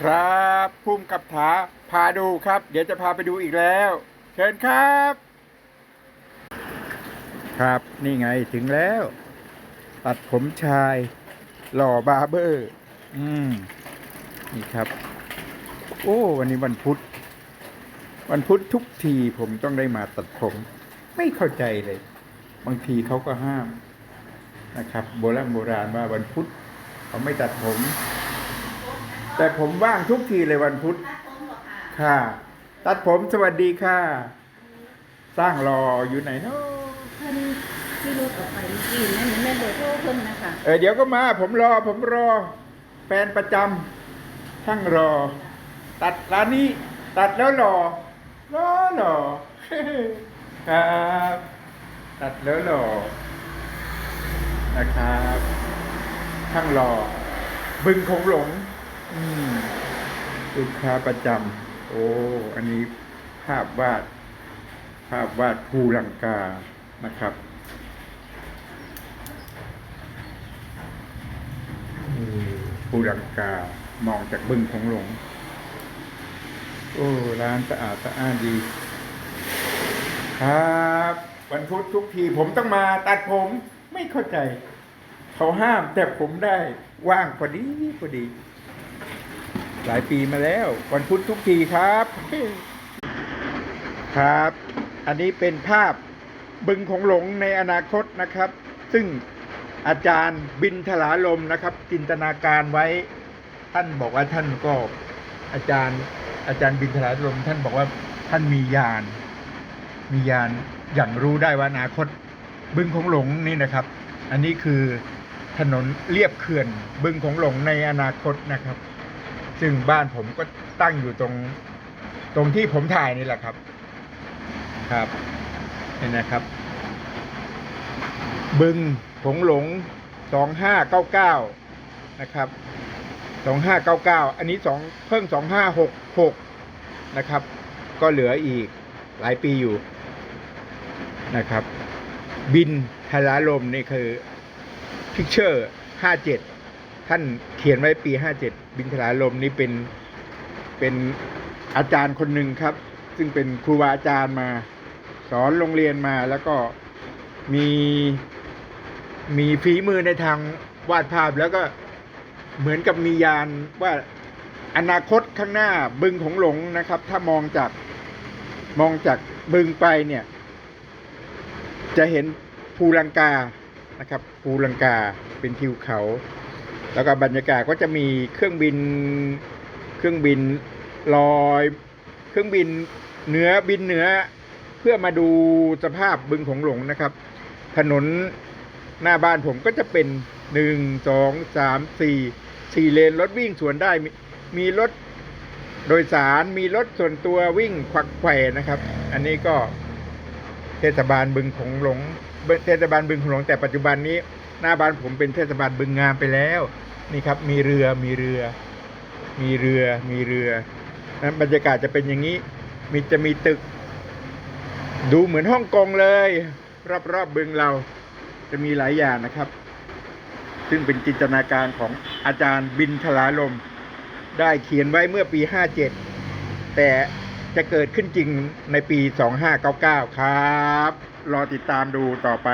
ครับพุ่มกับถาพาดูครับ เดี๋ยวจะพาไปดูอีกแล้ว เชิญครับ ครับนี่ไงถึงแล้ว ตัดผมชาย หล่อบาร์เบอร์ อืม นี่ครับ โอ้วันนี้วันพุธวันพุธทุกทีผมต้องได้มาตัดผม ไม่เข้าใจเลย บางทีเขาก็ห้ามนะครับ โบราณโบราณว่าวันพุธเขาไม่ตัดผม แต่ผมว่างทุกทีเลยวันพุธค่ะ ตัดผมสวัสดีค่ะ สร้างรออยู่ไหนเนาะท่านที่รู้ออกไปเมื่อกี้นั่นแม่เบอร์โทรเพิ่นนะคะเออเดี๋ยวก็มาผมรอผมรอ แฟนประจำช่างรอ ตัดร้านนี้ ตัดแล้วรอรอรอครับตัดแล้วรอนะครับช่างรอบึงคงหลงอืม ลูกค้าประจำโอ้ อันนี้ภาพวาด ภาพวาดภูลังกานะครับอืมภูลังกามองจากบึงของหลง โอ้ ร้านสะอาดสะอ้านดี ครับ วันพุธทุกทีผมต้องมาตัดผมไม่เข้าใจ เขาห้ามแต่ผมได้ว่างพอดีพอดี หลายปีมาแล้ว วันพุธทุกทีครับ ครับ อันนี้เป็นภาพบึงของหลงในอนาคตนะครับ ซึ่งอาจารย์บินทลาลมนะครับ จินตนาการไว้ ท่านบอกว่าท่านก็อาจารย์ อาจารย์บินทลาลม ท่านบอกว่าท่านมียาน มียานอย่างรู้ได้ว่าอนาคต บึงของหลงนี่นะครับ อันนี้คือถนนเรียบเขื่อน บึงของหลงในอนาคตนะครับ ซึ่งบ้านผมก็ตั้งอยู่ตรงตรงที่ผมถ่ายนี่แหละครับ ครับเห็นนะครับ บึงผงหลงสองห้าเก้าเก้านะครับสองห้าเก้าเก้าอันนี้สองเพิ่งสองห้าหกหกนะครับ ก็เหลืออีกหลายปีอยู่นะครับ บินทลาลมนี่คือพิกเชอร์ห้าเจ็ด ท่านเขียนไว้ปีห้าเจ็ดบินทลาลมนี่เป็นเป็นอาจารย์คนหนึ่งครับ ซึ่งเป็นครูบาอาจารย์มา สอนโรงเรียนมาแล้วก็มีมีฝีมือในทางวาดภาพแล้วก็เหมือนกับมียานว่าอนาคตข้างหน้าบึงของหลงนะครับ ถ้ามองจากมองจากบึงไปเนี่ย จะเห็นภูลังกานะครับภูลังกาเป็นทิวเขา แล้วก็บรรยากาศก็จะมีเครื่องบิน เครื่องบินลอย เครื่องบินเหนือบินเหนือ เพื่อมาดูสภาพบึงของหลงนะครับ ถนนหน้าบ้านผมก็จะเป็นหนึ่งสองสามสี่สี่เลนรถวิ่งสวนได้มีมีรถโดยสารมีรถส่วนตัววิ่งควักไขวนะครับ อันนี้ก็เทศบาลบึงของหลงเทศบาลบึงของหลงแต่ปัจจุบันนี้ หน้าบ้านผมเป็นเทศบาลบึงงามไปแล้ว นี่ครับมีเรือมีเรือ มีเรือมีเรือนะบรรยากาศจะเป็นอย่างนี้ มีจะมีตึก ดูเหมือนฮ่องกงเลย รอบๆบบึงเราจะมีหลายอย่างนะครับ ซึ่งเป็นจินตนาการของอาจารย์บินทลาลม ได้เขียนไว้เมื่อปี 57 แต่จะเกิดขึ้นจริงในปี 2599 ครับ รอติดตามดูต่อไป